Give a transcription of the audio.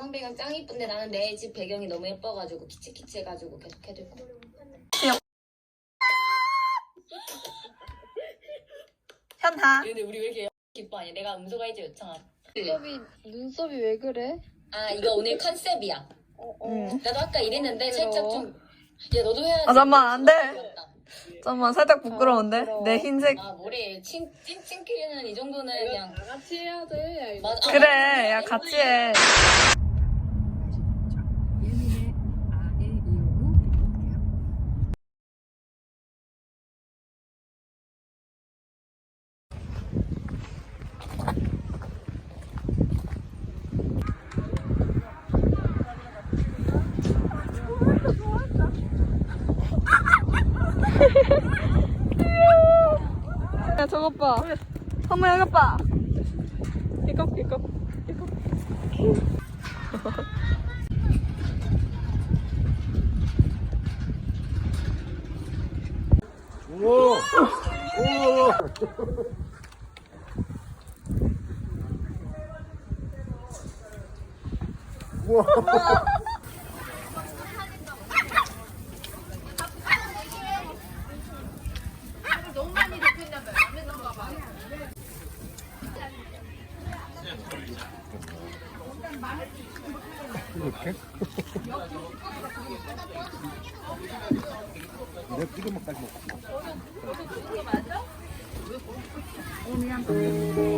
가상 배경 짱 이쁜데 나는 내 집 배경이 너무 예뻐가지고 키치키치해가지고 계속 거야. 현하. 근데 우리 왜 이렇게 기뻐 하냐? 내가 음소가 이제 요청한. 눈썹이 눈썹이 왜 그래? 아 이거 오늘 컨셉이야. 응. 나도 아까 이랬는데 살짝 좀. 야 너도 해야지. 아, 잠깐만, 안 돼. 귀엽다. 잠깐만 살짝 부끄러운데? 아. 내 흰색. 아 뭐래 친 찐 찐키리는 이 정도는 그냥. 다 같이 해야 돼. 맞아. 아, 그래, 야 같이 해. 일민의 아의 이후 부탁드릴게요. 야 저것 봐. 한번 해봐. 이거 이거. 어,